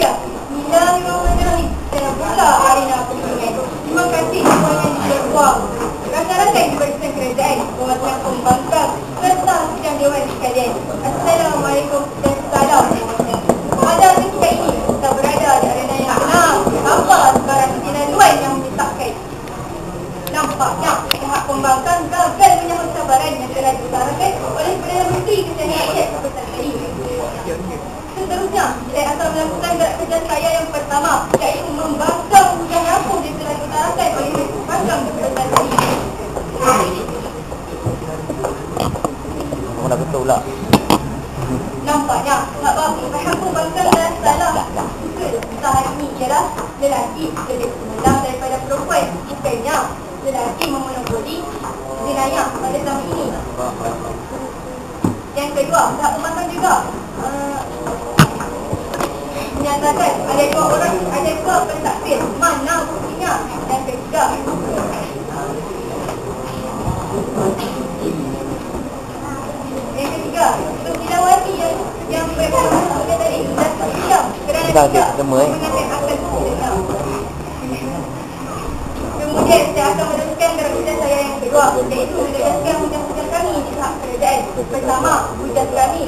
dia. Bismillahirrahmanirrahim. Saya pula Arina Peminat. Terima kasih semuanya di luar ruang. Rakan-rakan di barisan kerajaan, perwakilan pembangkang, serta sidang dewan sekalian. Assalamualaikum dan salam. Pada ketika ini, kita berada di arena yang benar. Nampak sekarang laluan yang menyesatkan. Nampaknya pihak pembangkang gagal menyambut cabaran yang telah diutarakan pertama iaitu membangkang hujan rapuh yang telah diutarakan oleh Pembangkang sebentar tadi. Kamu dah betul pula. Nampaknya hak bagi pihak pembangkang adalah salah. Salah ini ialah lelaki lebih semula daripada perempuan. Bukannya lelaki memonopoli jenayah pada zaman ini. Yang kedua, pihak pembangkang juga menyatakan ada dua orang, ada dua pentakbir. Mana buktinya? Yang ketiga, yang ketiga, Sulawati yang yang berkata tadi dah diam kerana tidak eh? menggunakan akal buktinya. Kemudian saya akan meneruskan gerak kerja saya yang kedua iaitu menegaskan hujah-hujah kami di tahap kerajaan. Pertama, hujah kami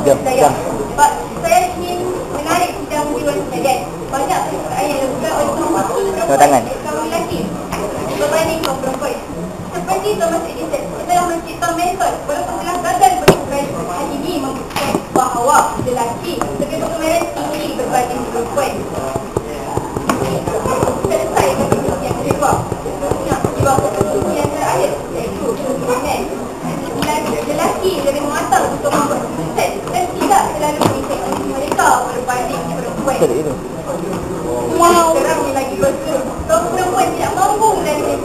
Jam, saya. jam. Sebab saya ingin menarik sidang dewan sekalian. Banyak persoalan yang dilakukan oleh kaum Tengok tangan. kaum lelaki berbanding kaum perempuan. Seperti Thomas Edison, dia telah mencipta metod walaupun telah gagal bertukar hal ini membuktikan bahawa lelaki lebih berkemahiran tinggi berbanding perempuan.